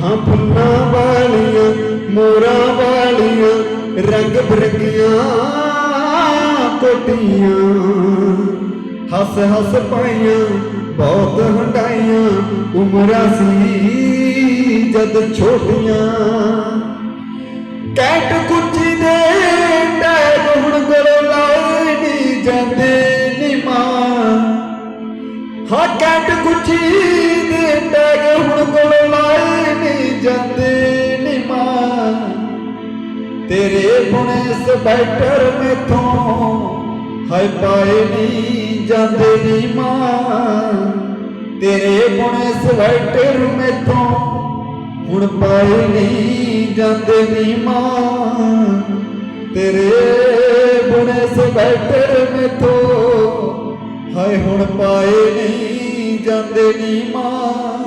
ਹਾਂ ਫੁੱਲਾਂ ਵਾਲੀਆਂ, ਮੋਰਾਂ ਵਾਲੀਆਂ, ਰੰਗ ਬਰੰਗੀਆਂ ਕੋਟੀਆਂ ਹੱਸ ਹੱਸ ਪਾਈਆਂ, ਬਹੁਤ ਹੰਡਾਈਆਂ ਉਮਰਾਂ ਸੀ ਜਦ ਛੋਟੀਆਂ। ਕੈਟ ਕੁੱਚੀ ਦੇ ਟੈਗ ਹੁਣ ਗਲੋਂ ਲਾਏ ਨਹੀਂ ਜਾਂਦੇ ਨੀ ਮਾਂ। ਹਾਂ ਕੈਟ ਕੁੱਚੀ ਤੇਰੇ ਬੁਣੇ ਸਵੈਟਰ ਮੇਥੋਂ। ਹਾਏ ਪਾਏ ਨਹੀਂ ਜਾਂਦੇ ਨੀ ਮਾਂ। ਤੇਰੇ ਬੁਣੇ ਸਵੈਟਰ ਮੇਥੋਂ। ਹੁਣ ਪਾਏ ਨਹੀਂ ਜਾਂਦੇ ਨੀ ਮਾਂ। ਤੇਰੇ ਬੁਣੇ ਸਵੈਟਰ ਮੇਥੋਂ। ਹਾਏ ਹੁਣ ਪਾਏ ਨਹੀਂ ਜਾਂਦੇ ਨੀ ਮਾਂ।